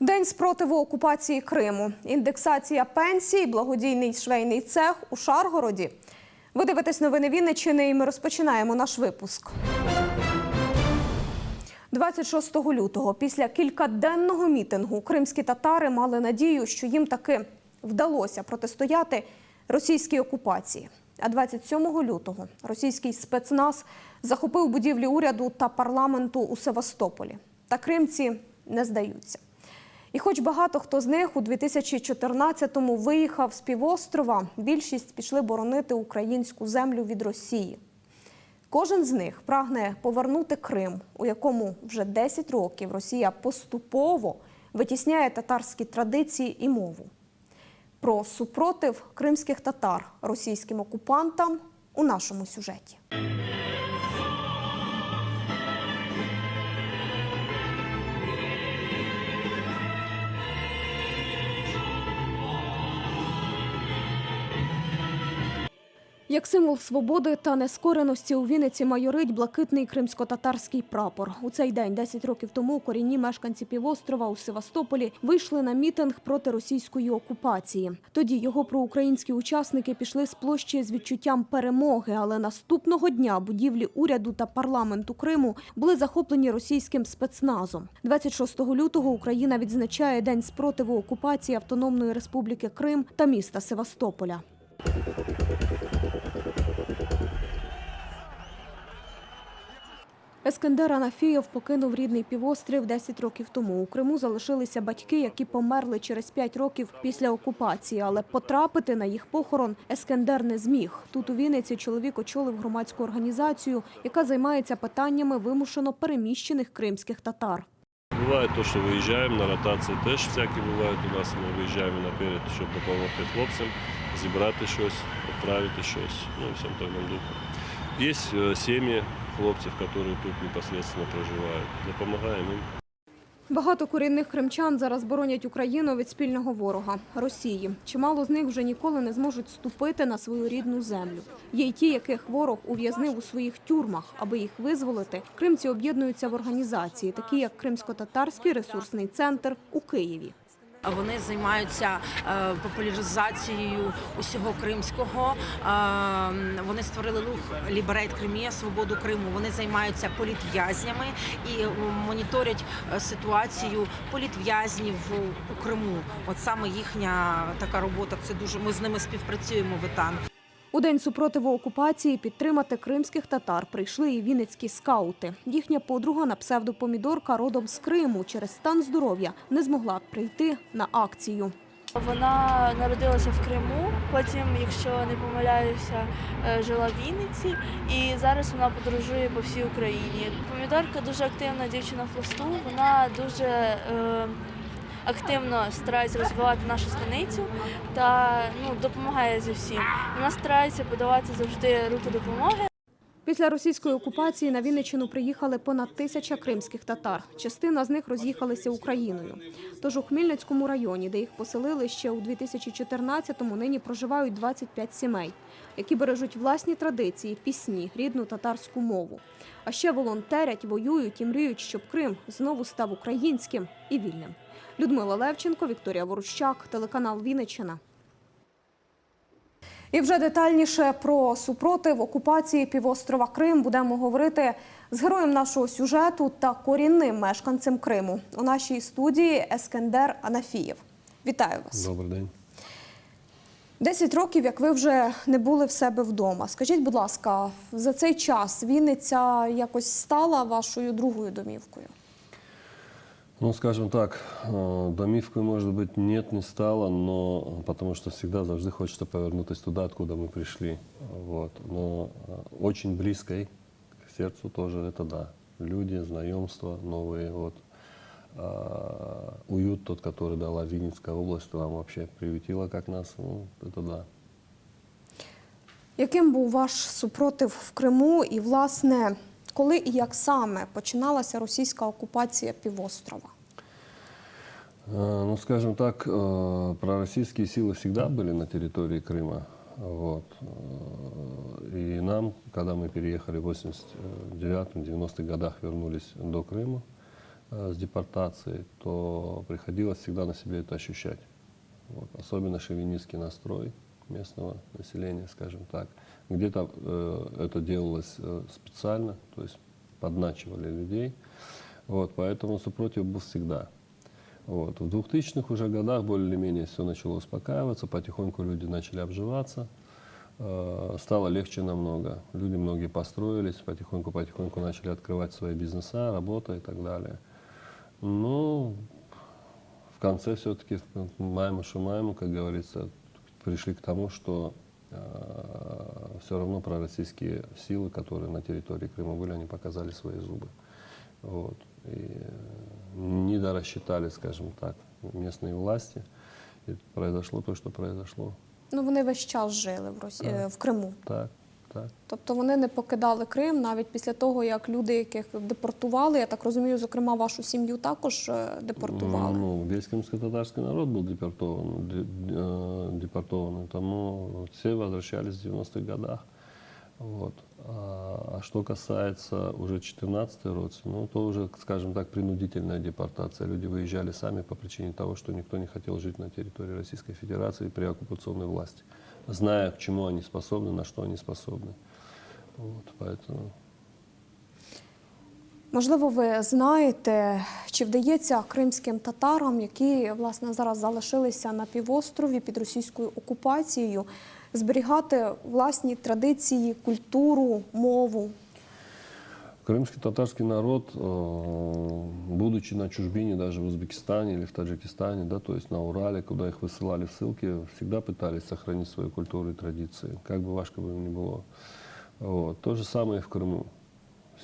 День спротиву окупації Криму, індексація пенсій, благодійний швейний цех у Шаргороді. Ви дивитесь новини Вінниччини і ми розпочинаємо наш випуск. 26 лютого, після кількаденного мітингу, кримські татари мали надію, що їм таки вдалося протистояти російській окупації. А 27 лютого російський спецназ захопив будівлі уряду та парламенту у Севастополі. Та кримці не здаються. І хоч багато хто з них у 2014-му виїхав з півострова, більшість пішли боронити українську землю від Росії. Кожен з них прагне повернути Крим, у якому вже 10 років Росія поступово витісняє татарські традиції і мову. Про супротив кримських татар російським окупантам у нашому сюжеті. Як символ свободи та нескореності у Вінниці майорить блакитний кримсько-татарський прапор. У цей день, 10 років тому, корінні мешканці півострова у Севастополі вийшли на мітинг проти російської окупації. Тоді його проукраїнські учасники пішли з площі з відчуттям перемоги, але наступного дня будівлі уряду та парламенту Криму були захоплені російським спецназом. 26 лютого Україна відзначає День спротиву окупації Автономної Республіки Крим та міста Севастополя. Ескендер Анафієв покинув рідний півострів 10 років тому. У Криму залишилися батьки, які померли через 5 років після окупації, але потрапити на їх похорон Ескендер не зміг. Тут у Вінниці чоловік очолив громадську організацію, яка займається питаннями вимушено переміщених кримських татар. Буває то, що виїжджаємо на ротації, теж всякі бувають у нас. Ми виїжджаємо наперед, щоб допомогти хлопцям, зібрати щось, відправити щось, ну всім тому духу. Є е, сім'ї хлопців, які тут непосредственно проживають. Допомагаємо їм. Багато корінних кримчан зараз боронять Україну від спільного ворога Росії. Чимало з них вже ніколи не зможуть ступити на свою рідну землю. Є й ті, яких ворог ув'язнив у своїх тюрмах. Аби їх визволити, кримці об'єднуються в організації, такі як Кримсько-татарський ресурсний центр у Києві. Вони займаються е, популяризацією усього кримського. Е, Вони створили рух Ліберейт Кримія, свободу Криму. Вони займаються політв'язнями і е, моніторять ситуацію політв'язнів у Криму. От саме їхня така робота. Це дуже ми з ними співпрацюємо. в ЕТАН. У день супротиву окупації підтримати кримських татар прийшли і вінницькі скаути. Їхня подруга на псевдопомідорка родом з Криму через стан здоров'я не змогла прийти на акцію. Вона народилася в Криму, потім, якщо не помиляюся, е, жила в Вінниці, і зараз вона подорожує по всій Україні. Помідорка дуже активна дівчина в пласту. Вона дуже е, активно старається розвивати нашу станицю та ну, допомагає зі всім. Вона старається подавати завжди руку допомоги. Після російської окупації на Вінниччину приїхали понад тисяча кримських татар. Частина з них роз'їхалися Україною. Тож у Хмельницькому районі, де їх поселили ще у 2014-му, нині проживають 25 сімей, які бережуть власні традиції, пісні, рідну татарську мову. А ще волонтерять, воюють і мріють, щоб Крим знову став українським і вільним. Людмила Левченко, Вікторія Ворущак, телеканал Вінниччина. І вже детальніше про супротив окупації півострова Крим будемо говорити з героєм нашого сюжету та корінним мешканцем Криму у нашій студії Ескендер Анафієв. Вітаю вас. Добрий день. Десять років, як ви вже не були в себе вдома. Скажіть, будь ласка, за цей час Вінниця якось стала вашою другою домівкою? Ну, скажем так, э, домівкою, может быть, нет, не стало, но потому что всегда завжди хочется повернутися туда, откуда мы пришли. Вот. Но э, очень близкой к сердцу тоже это да. Люди, знакомства новые, вот. А, уют тот, который дала Винницкая область, нам вообще приютила как нас, ну, это да. Яким був ваш супротив в Криму і, власне, коли і як саме починалася російська окупація півострова? Э, Ну, скажем так, э, пророссийские силы всегда были на территории Крыма. Вот. Э, И нам, когда мы переехали в 89-90-х годах, вернулись до Крыма э, с депортацией, то приходилось всегда на себе это ощущать. Вот. Особенно шовинистский настрой местного населения, скажем так. Где-то э, это делалось э, специально, то есть подначивали людей. Вот, поэтому супротив был всегда. Вот. В 2000-х уже годах более-менее все начало успокаиваться, потихоньку люди начали обживаться, Э, стало легче намного. Люди многие построились, потихоньку-потихоньку начали открывать свои бизнеса, работа и так далее. Ну, в конце все-таки маем шумаем, как говорится, пришли к тому, что все равно пророссийские силы, которые на территории Крыма были, они показали свои зубы. Вот. И э, не дорассчитали, скажем так, местные власти. И произошло то, что произошло. Ну вони весь час жили в Росі... е, в Криму. Так, так. Тобто вони не покидали Крим навіть після того, як люди, яких депортували, я так розумію, зокрема вашу сім'ю також е, депортували. Ну, весь крымско-татарский народ был депортован, де- э, депортован, тому все возвращались в 90-х годах. Вот. А, а что касается уже 14 род, ну, то уже, скажем так, принудительная депортация. Люди выезжали сами по причине того, что никто не хотел жить на территории Российской Федерации при оккупационной власти, зная, к чему они способны, на что они способны. Вот, поэтому Можливо, ви знаєте, чи вдається кримським татарам, які власне зараз залишилися на півострові під російською окупацією, зберігати власні традиції, культуру, мову? Крымский татарский народ, э, будучи на чужбине даже в Узбекистане или в Таджикистане, да, то есть на Урале, куда их высылали в ссылки, всегда пытались сохранить свою культуру и традиции, как бы важко бы им ни было. Вот. То же самое и в Крыму.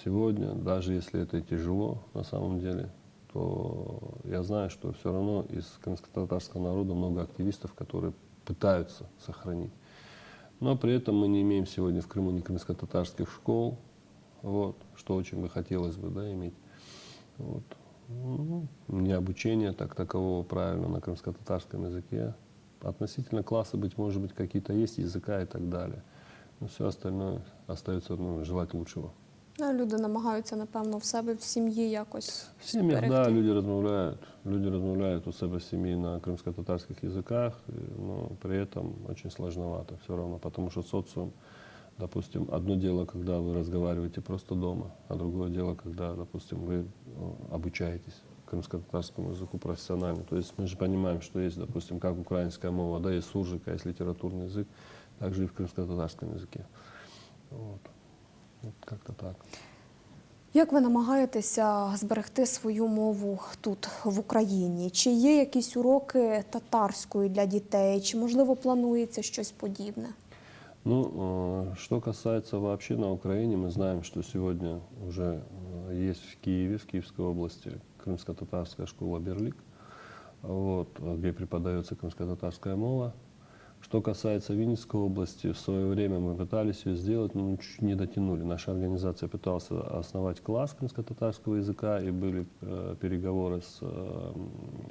Сегодня, даже если это тяжело на самом деле, то я знаю, что все равно из крымско-татарского народа много активистов, которые пытаются сохранить. Но при этом мы не имеем сегодня в Крыму ни крымско-татарских школ, вот, что очень бы хотелось бы да, иметь. Вот. Ну, не обучение так такового правильно на крымско-татарском языке. Относительно класса, быть может быть, какие-то есть языка и так далее. Но все остальное остается ну, желать лучшего. Ну, Люди намагаються, напевно, в себе в сім'ї якось В семьях, да, зберегти. люди размовляют. Люди размовляют у себя в семье на крымско-татарских языках, и, но при этом очень сложновато все равно, потому что социум, допустим, одно дело, когда вы разговариваете просто дома, а другое дело, когда, допустим, вы э, обучаетесь крымско-татарскому языку профессионально. То есть мы же понимаем, что есть, допустим, как украинская мова, да, есть суржика, есть литературный язык, также и в крымско-татарском языке. Вот. Вот как-то так. Як ви намагаєтеся зберегти свою мову тут, в Україні? Чи є якісь уроки татарської для дітей? Чи можливо планується щось подібне? Ну, э, что касается вообще на Украине, мы знаем, что сегодня уже э, есть в Киеве, в Киевской области, крымско-татарская школа «Берлик», вот, где преподается крымско-татарская мова. Что касается Винницкой области, в свое время мы пытались ее сделать, но чуть не дотянули. Наша организация пыталась основать класс крымско-татарского языка, и были э, переговоры с э,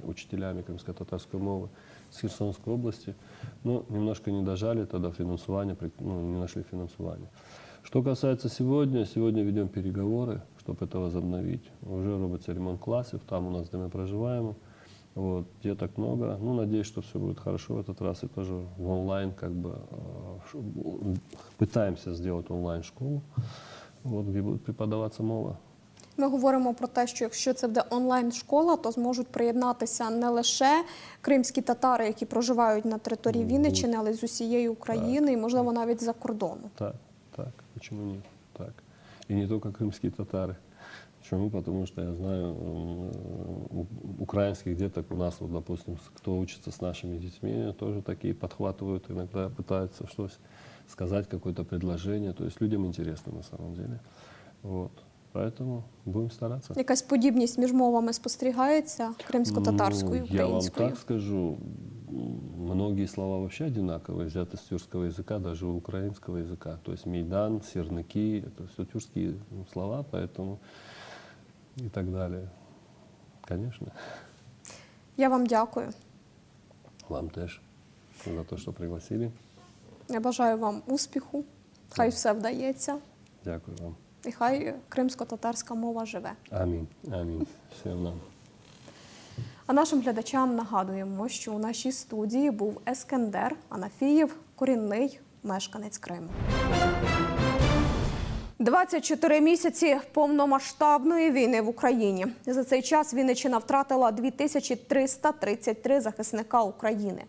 учителями крымско-татарской мовы с Херсонской области. Но немножко не дожали тогда финансование, при- ну, не нашли финансование. Что касается сегодня, сегодня ведем переговоры, чтобы это возобновить. Уже робится ремонт классов, там у нас, где мы проживаем. Вот, деток много. Ну, надеюсь, что все будет хорошо в этот раз. И тоже в онлайн как бы э, ш- м, пытаемся сделать онлайн-школу, вот, где будет преподаваться мова. Ми говоримо про те, що якщо це буде онлайн-школа, то зможуть приєднатися не лише кримські татари, які проживають на території Вінниччини, але й з усієї України, і можливо навіть за кордону. Так, так, почему нет? Так. И не только крымские татары. Почему? Потому что я знаю м, у- украинских деток у нас, вот, допустим, с- кто учится с нашими детьми, тоже такие подхватывают, иногда пытаются что сказать, какое-то предложение. То есть людям интересно на самом деле. Вот. Поэтому будем стараться. Якась подібність між мовами спостерігається кримсько-татарською і Ну, Я вам українською. так скажу, м, многие слова вообще одинаковые, взяты с тюркского языка, даже у украинского языка. То есть мейдан, сирники, это все тюркские ну, слова, поэтому и так далее. Конечно. Я вам дякую. Вам теж за те, що пригласили. Я бажаю вам успіху. Хай все вдається, Дякую вам. і хай кримсько-татарська мова живе. Амінь. Амінь. Всім нам. А нашим глядачам нагадуємо, що у нашій студії був Ескендер Анафієв, корінний мешканець Криму. 24 місяці повномасштабної війни в Україні. За цей час Вінниччина втратила 2333 захисника України.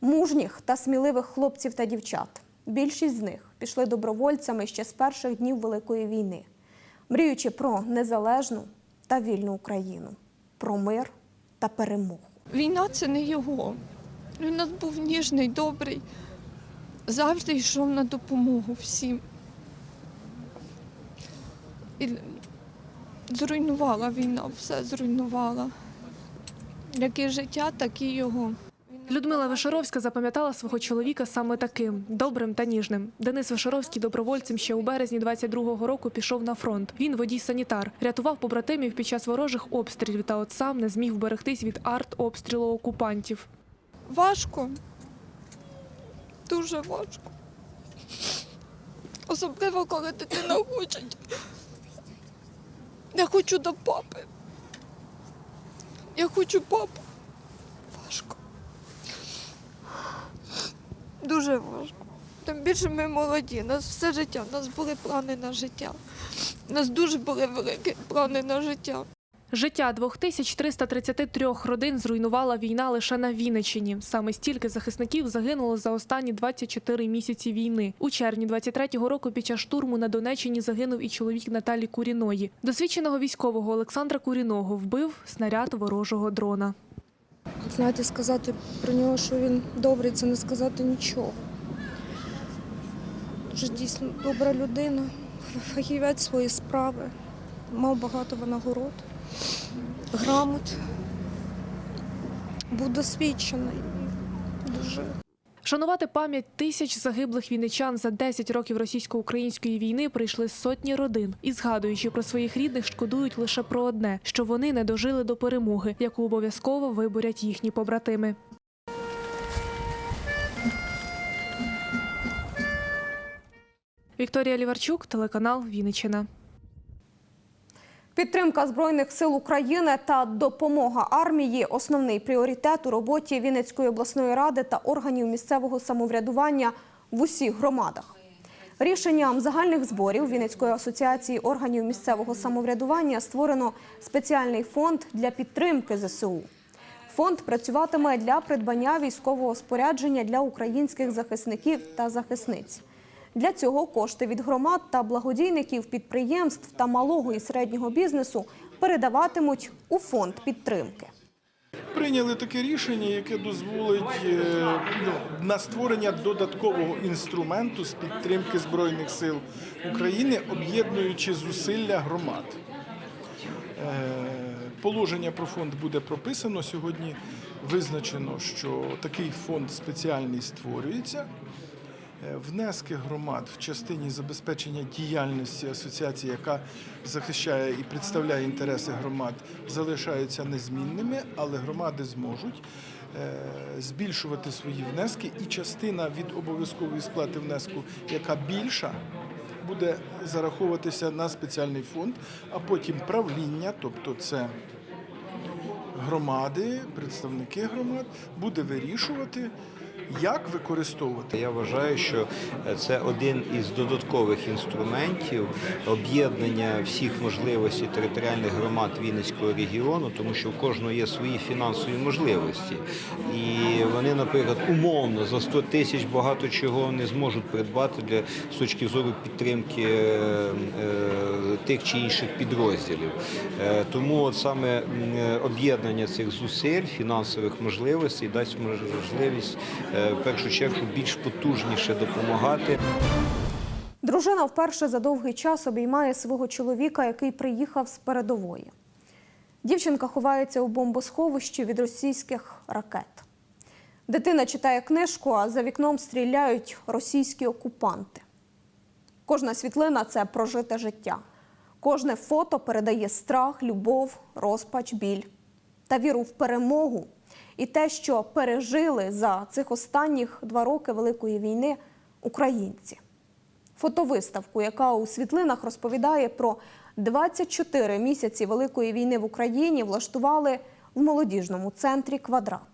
Мужніх та сміливих хлопців та дівчат. Більшість з них пішли добровольцями ще з перших днів Великої війни, мріючи про незалежну та вільну Україну, про мир та перемогу. Війна це не його. Він у нас був ніжний, добрий, завжди йшов на допомогу всім. І зруйнувала війна, все зруйнувала. Як і життя, так і його. Людмила Вишоровська запам'ятала свого чоловіка саме таким добрим та ніжним. Денис Вишоровський добровольцем ще у березні 22-го року пішов на фронт. Він водій-санітар, рятував побратимів під час ворожих обстрілів та от сам не зміг вберегтись від арт-обстрілу окупантів. Важко. Дуже важко. Особливо, коли дитина хоче. Я хочу до папи. Я хочу папу. Важко. Дуже важко. Тим більше ми молоді, нас все життя, у нас були плани на життя. У нас дуже були великі плани на життя. Життя 2333 родин зруйнувала війна лише на Вінниччині. Саме стільки захисників загинуло за останні 24 місяці війни. У червні 23-го року під час штурму на Донеччині загинув і чоловік Наталі Куріної. Досвідченого військового Олександра Куріного вбив снаряд ворожого дрона. Знаєте, сказати про нього, що він добрий, це не сказати нічого. Дуже дійсно добра людина, фахівець свої справи, мав багато винагород, грамот, був досвідчений. Дуже Шанувати пам'ять тисяч загиблих вінничан за 10 років російсько-української війни прийшли сотні родин і, згадуючи про своїх рідних, шкодують лише про одне, що вони не дожили до перемоги, яку обов'язково виборять їхні побратими. Вікторія Ліварчук, телеканал Вінниччина. Підтримка збройних сил України та допомога армії основний пріоритет у роботі Вінницької обласної ради та органів місцевого самоврядування в усіх громадах. Рішенням загальних зборів Вінницької асоціації органів місцевого самоврядування створено спеціальний фонд для підтримки ЗСУ. Фонд працюватиме для придбання військового спорядження для українських захисників та захисниць. Для цього кошти від громад та благодійників підприємств та малого і середнього бізнесу передаватимуть у фонд підтримки. Прийняли таке рішення, яке дозволить е, ну, на створення додаткового інструменту з підтримки Збройних сил України, об'єднуючи зусилля громад. Е, Положення про фонд буде прописано. Сьогодні визначено, що такий фонд спеціальний створюється. Е, Внески громад в частині забезпечення діяльності асоціації, яка захищає і представляє інтереси громад, залишаються незмінними, але громади зможуть е, збільшувати свої внески, і частина від обов'язкової сплати внеску, яка більша, буде зараховуватися на спеціальний фонд, а потім правління, тобто це громади, представники громад, буде вирішувати, як використовувати. Я вважаю, що це один із додаткових інструментів об'єднання всіх можливостей територіальних громад Вінницького регіону, тому що у кожного є свої фінансові можливості. І вони, наприклад, умовно за 100 тисяч багато чого не зможуть придбати для з точки зору підтримки е, е, тих чи інших підрозділів. Е, Тому от саме об'єднання цих зусиль, фінансових можливостей дасть можливість в першу чергу більш потужніше допомагати. Дружина вперше за довгий час обіймає свого чоловіка, який приїхав з передової. Дівчинка ховається у бомбосховищі від російських ракет. Дитина читає книжку, а за вікном стріляють російські окупанти. Кожна світлина це прожите життя. Кожне фото передає страх, любов, розпач, біль та віру в перемогу і те, що пережили за цих останніх два роки Великої війни українці. Фотовиставку, яка у світлинах розповідає про 24 місяці Великої війни в Україні, влаштували в молодіжному центрі Квадрат.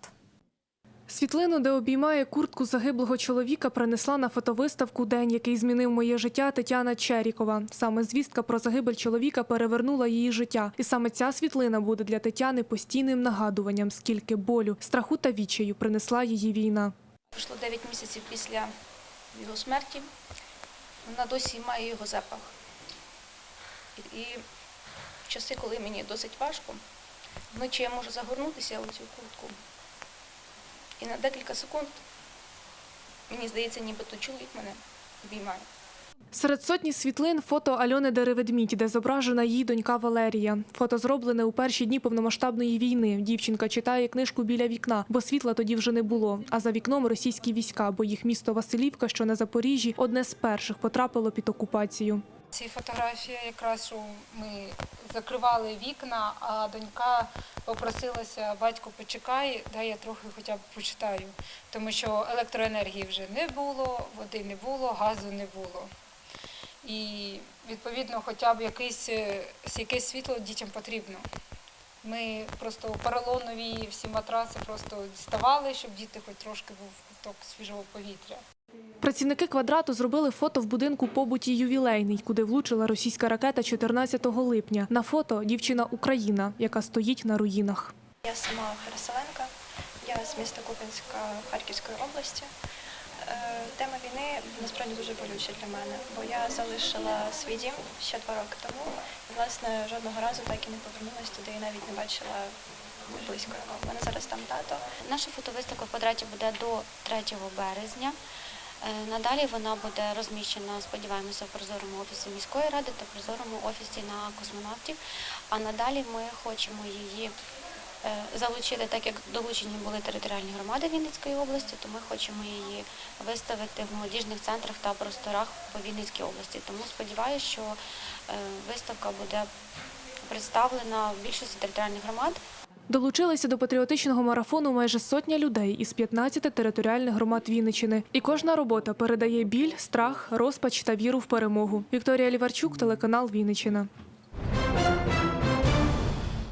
Світлину, де обіймає куртку загиблого чоловіка, принесла на фотовиставку День, який змінив моє життя Тетяна Черікова. Саме звістка про загибель чоловіка перевернула її життя. І саме ця світлина буде для Тетяни постійним нагадуванням, скільки болю, страху та відчаю принесла її війна. Пройшло 9 місяців після його смерті. Вона досі має його запах. І в часи, коли мені досить важко, вночі я можу загорнутися у цю куртку. І на декілька секунд мені здається, нібито чоловік мене обіймає. Серед сотні світлин фото Альони Дереведмідь, де зображена її донька Валерія. Фото зроблене у перші дні повномасштабної війни. Дівчинка читає книжку біля вікна, бо світла тоді вже не було. А за вікном російські війська, бо їх місто Василівка, що на Запоріжжі, одне з перших потрапило під окупацію. Ці фотографії якраз що ми закривали вікна, а донька попросилася, батько почекай, дай я трохи хоча б почитаю. Тому що електроенергії вже не було, води не було, газу не було. І відповідно, хоча б якесь, е, якесь світло дітям потрібно. Ми просто поролонові всі матраси просто діставали, щоб діти хоч трошки був ковток свіжого повітря. Працівники квадрату зробили фото в будинку побуті ювілейний, куди влучила російська ракета 14 липня. На фото дівчина Україна, яка стоїть на руїнах. Я сама Переселенка, я з міста Куп'янська Харківської області. Е, Тема війни насправді дуже болюча для мене, бо я залишила свій дім ще два роки тому. І, власне, жодного разу так і не повернулася туди і навіть не бачила близько його. У мене зараз там тато. Наша фотовиставка в квадраті буде до 3 березня. Е, Надалі вона буде розміщена, сподіваємося, в прозорому офісі міської ради та прозорому офісі на космонавтів. А надалі ми хочемо її е, залучити, так як долучені були територіальні громади Вінницької області, то ми хочемо її виставити в молодіжних центрах та просторах по Вінницькій області. Тому сподіваюся, що е, виставка буде представлена в більшості територіальних громад. Долучилися до патріотичного марафону майже сотня людей із 15 територіальних громад Вінничини. І кожна робота передає біль, страх, розпач та віру в перемогу. Вікторія Ліварчук, телеканал Вінничина.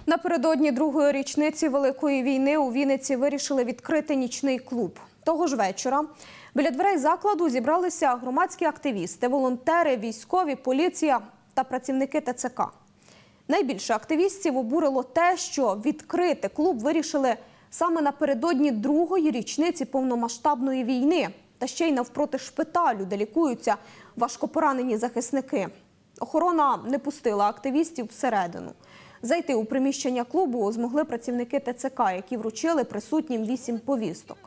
Напередодні другої річниці Великої війни у Вінниці вирішили відкрити нічний клуб. Того ж вечора біля дверей закладу зібралися громадські активісти, волонтери, військові, поліція та працівники ТЦК. Найбільше активістів обурило те, що відкрити клуб вирішили саме напередодні другої річниці повномасштабної війни, та ще й навпроти шпиталю, де лікуються важкопоранені захисники. Охорона не пустила активістів всередину. Зайти у приміщення клубу змогли працівники ТЦК, які вручили присутнім вісім повісток.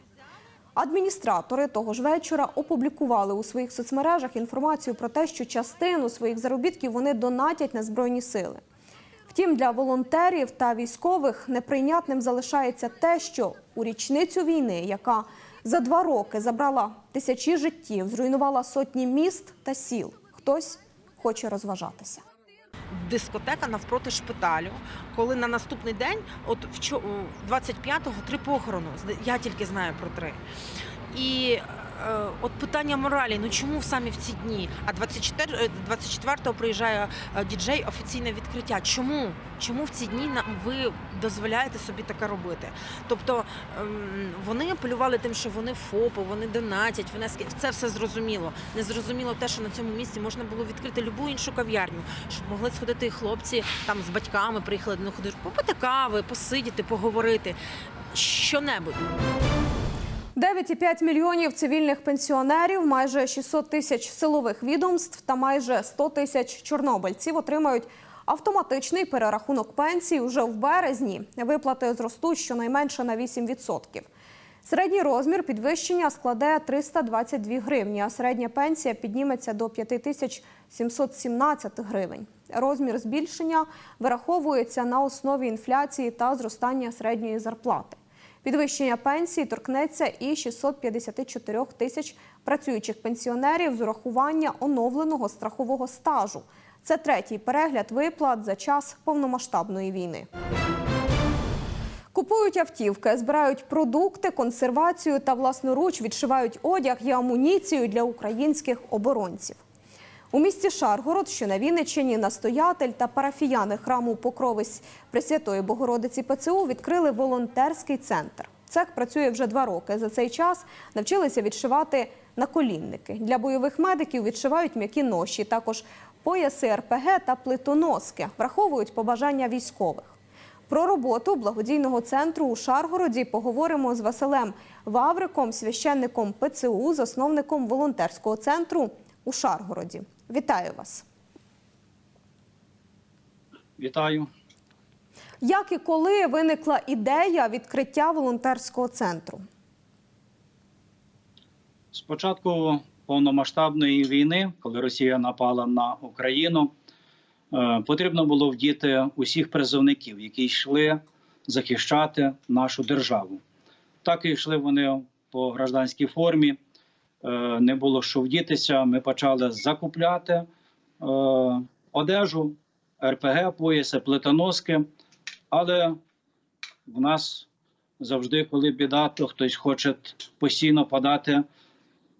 Адміністратори того ж вечора опублікували у своїх соцмережах інформацію про те, що частину своїх заробітків вони донатять на збройні сили. Втім, для волонтерів та військових неприйнятним залишається те, що у річницю війни, яка за два роки забрала тисячі життів, зруйнувала сотні міст та сіл, хтось хоче розважатися. дискотека навпроти шпиталю, коли на наступний день, от вчо- 25-го, три похорону. Я тільки знаю про три. І от питання моралі: ну чому саме в ці дні? А 24, е, 24-го приїжджає е, діджей офіційне відкриття. Чому? Чому в ці дні ви дозволяєте собі таке робити? Тобто ем, вони апелювали тим, що вони ФОПи, вони донатять, вони це все зрозуміло. Не зрозуміло те, що на цьому місці можна було відкрити любу іншу кав'ярню, щоб могли сходити і хлопці там з батьками приїхали до них, попити кави, посидіти, поговорити. Що-небудь. 9,5 мільйонів цивільних пенсіонерів, майже 600 тисяч силових відомств та майже 100 тисяч чорнобильців отримають автоматичний перерахунок пенсій уже в березні. Виплати зростуть щонайменше на 8%. Середній розмір підвищення складе 322 гривні, а середня пенсія підніметься до 5717 гривень. Розмір збільшення вираховується на основі інфляції та зростання середньої зарплати. Підвищення пенсії торкнеться і 654 тисяч працюючих пенсіонерів з урахування оновленого страхового стажу. Це третій перегляд виплат за час повномасштабної війни. Купують автівки, збирають продукти, консервацію та власноруч відшивають одяг і амуніцію для українських оборонців. У місті Шаргород, що на Вінниччині, настоятель та парафіяни храму Покровись Пресвятої Богородиці ПЦУ відкрили волонтерський центр. Цех працює вже два роки. За цей час навчилися відшивати наколінники. Для бойових медиків відшивають м'які ноші, також пояси РПГ та плитоноски, враховують побажання військових. Про роботу благодійного центру у Шаргороді поговоримо з Василем Вавриком, священником ПЦУ, засновником волонтерського центру у Шаргороді. Вітаю вас! Вітаю. Як і коли виникла ідея відкриття волонтерського центру? З початку повномасштабної війни, коли Росія напала на Україну, е, потрібно було вдіти усіх призовників, які йшли захищати нашу державу. Так і йшли вони по гражданській формі. Е, Не було що вдітися. Ми почали закупляти е, одежу, РПГ, пояси, плитоноски. Але в нас завжди, коли біда, то хтось хоче постійно подати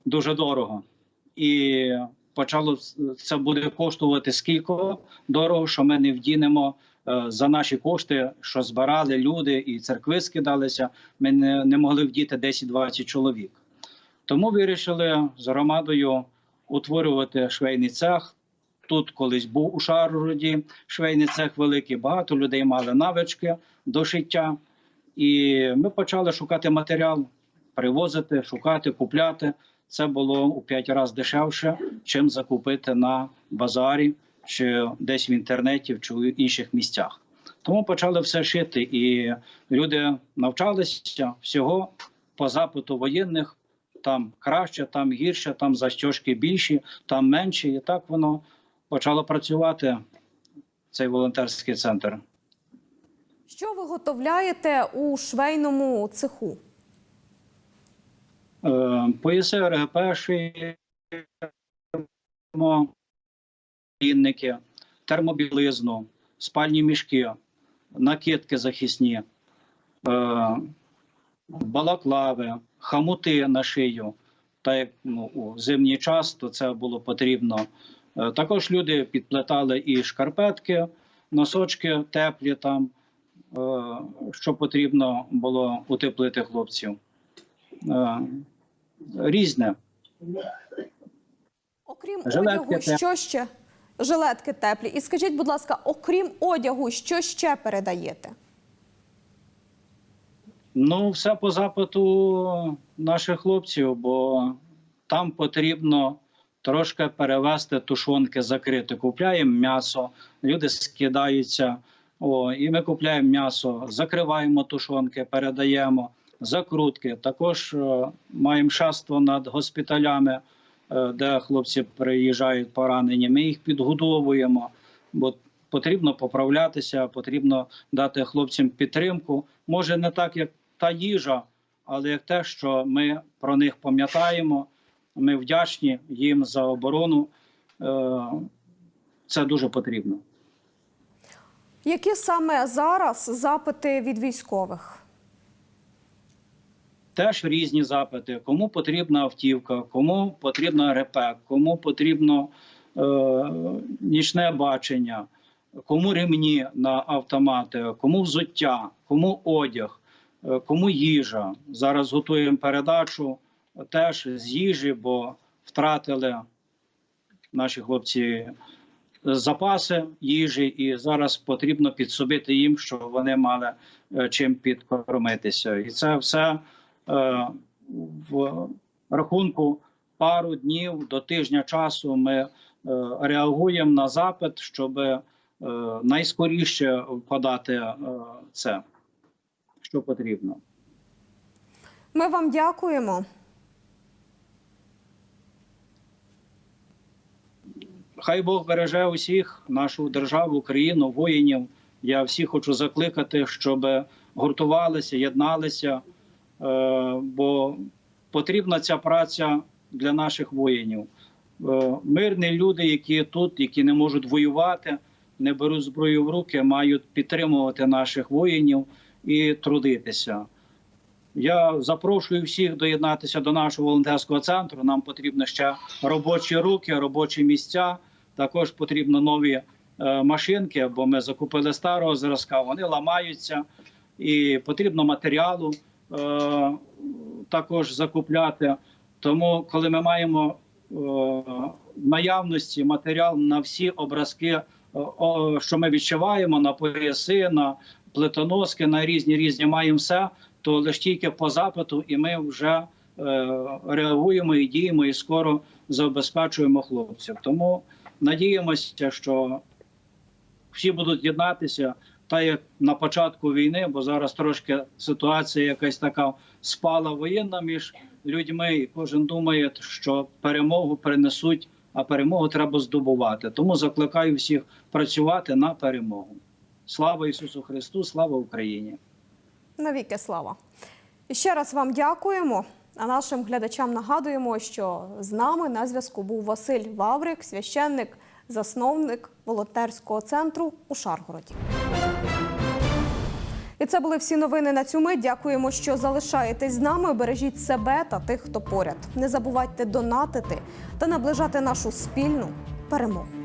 дуже дорого. І почало це буде коштувати скільки дорого, що ми не вдінемо е, за наші кошти, що збирали люди і церкви скидалися. Ми не, не могли вдіти 10-20 чоловік. Тому вирішили з громадою утворювати швейний цех. Тут колись був у Шаргороді швейний цех великий, багато людей мали навички до шиття. І ми почали шукати матеріал, привозити, шукати, купляти. Це було у 5 разів дешевше, чим закупити на базарі чи десь в інтернеті чи в інших місцях. Тому почали все шити, і люди навчалися всього по запиту воєнних. Там краще, там гірше, там застіжки більші, там менші. І так воно почало працювати. Цей волонтерський центр. Що ви у швейному цеху? Е, Пояси РГП шиємо, лінники, термобілизну, спальні мішки, накидки захисні, е, балаклави, хамути на шию. Та як ну, у зимній час, то це було потрібно. Е, Також люди підплетали і шкарпетки, носочки теплі там, е, що потрібно було утеплити хлопців. Е, Різне. Окрім Жилетки одягу, теплі. що ще? Жилетки теплі. І скажіть, будь ласка, окрім одягу, що ще передаєте? Ну, все по запиту наших хлопців, бо там потрібно трошки перевести тушонки закрити. Купляємо м'ясо, люди скидаються. О, і ми купляємо м'ясо, закриваємо тушонки, передаємо закрутки. Також е, маємо шаство над госпіталями, е, де хлопці приїжджають поранені. Ми їх підгодовуємо, бо потрібно поправлятися, потрібно дати хлопцям підтримку. Може, не так, як та їжа, але як те, що ми про них пам'ятаємо. Ми вдячні їм за оборону. Е, Це дуже потрібно. Які саме зараз запити від військових? Теж різні запити. Кому потрібна автівка, кому потрібна РП, кому потрібно е, нічне бачення, кому ремні на автомати, кому взуття, кому одяг, кому їжа. Зараз готуємо передачу теж з їжі, бо втратили наші хлопці запаси їжі, і зараз потрібно підсобити їм, щоб вони мали е, чим підкормитися. І це все е, в рахунку пару днів до тижня часу ми е, реагуємо на запит, щоб е, найскоріше подати е, це, що потрібно. Ми вам дякуємо. Хай Бог береже усіх, нашу державу, країну, воїнів. Я всіх хочу закликати, щоб гуртувалися, єдналися, е, бо потрібна ця праця для наших воїнів. Е, Мирні люди, які тут, які не можуть воювати, не беруть зброю в руки, мають підтримувати наших воїнів і трудитися. Я запрошую всіх доєднатися до нашого волонтерського центру. Нам потрібно ще робочі руки, робочі місця. Також потрібно нові е, машинки, бо ми закупили старого зразка, вони ламаються, і потрібно матеріалу е, також закупляти. Тому, коли ми маємо е, в наявності матеріал на всі образки, е, що ми відчуваємо, на пояси, на плитоноски, на різні різні маємо все, то лише тільки по запиту, і ми вже е, реагуємо і діємо, і скоро забезпечуємо хлопців. Тому надіємося, що всі будуть єднатися, та як на початку війни, бо зараз трошки ситуація якась така спала воєнна між людьми, і кожен думає, що перемогу принесуть, а перемогу треба здобувати. Тому закликаю всіх працювати на перемогу. Слава Ісусу Христу, слава Україні! Навіки слава. І ще раз вам дякуємо. А нашим глядачам нагадуємо, що з нами на зв'язку був Василь Ваврик, священник, засновник волонтерського центру у Шаргороді. І це були всі новини на цю мить. Дякуємо, що залишаєтесь з нами. Бережіть себе та тих, хто поряд. Не забувайте донатити та наближати нашу спільну перемогу.